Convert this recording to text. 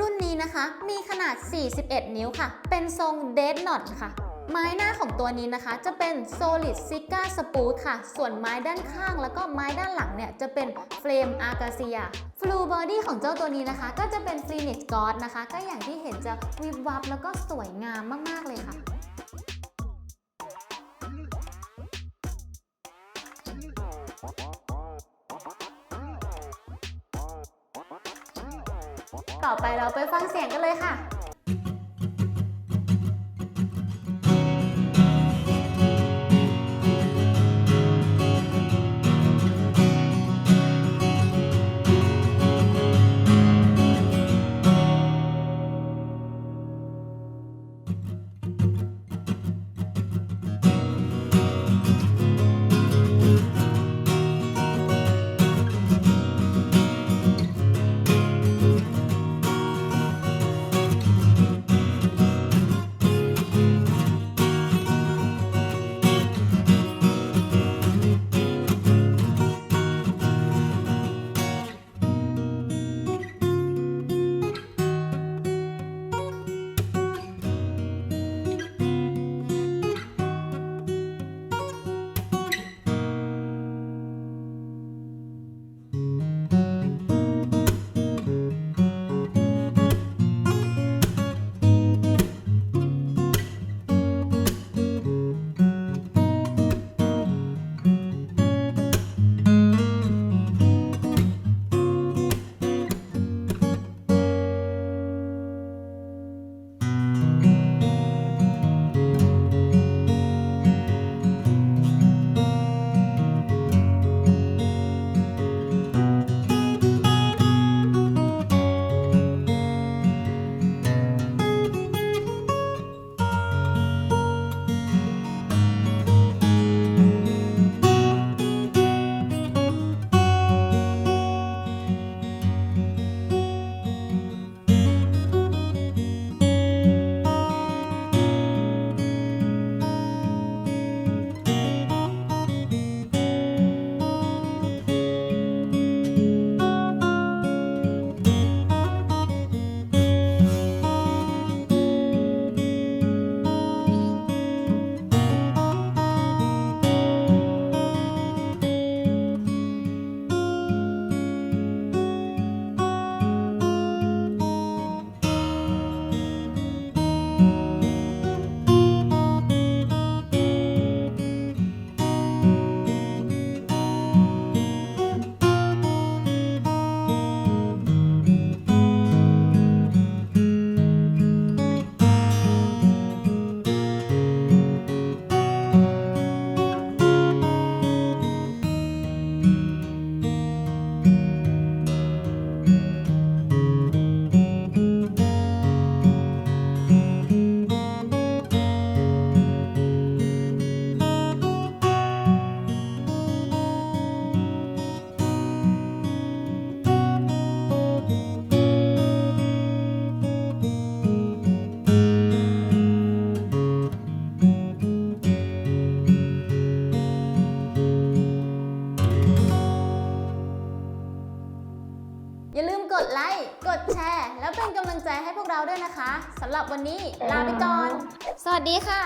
รุ่นนี้นะคะ มีขนาด 41 นิ้วค่ะ เป็นทรง Dead Knot ค่ะ ไม้หน้าของตัวนี้นะคะ จะเป็น Solid s i g a Spruce ค่ะ ส่วนไม้ด้านข้างแล้วก็ไม้ด้านหลังเนี่ย จะเป็น Flame Acacia Full Body ของเจ้าตัวนี้นะคะ ก็จะเป็น Phoenix God นะคะ ก็อย่างที่เห็นจะวิบวับแล้วก็สวยงามมาก ๆ เลยค่ะ ต่อไปเราไปฟังเสียงกันเลยค่ะ ด้วยนะคะสำหรับวันนี้ลาไปก่อน สวัสดีค่ะ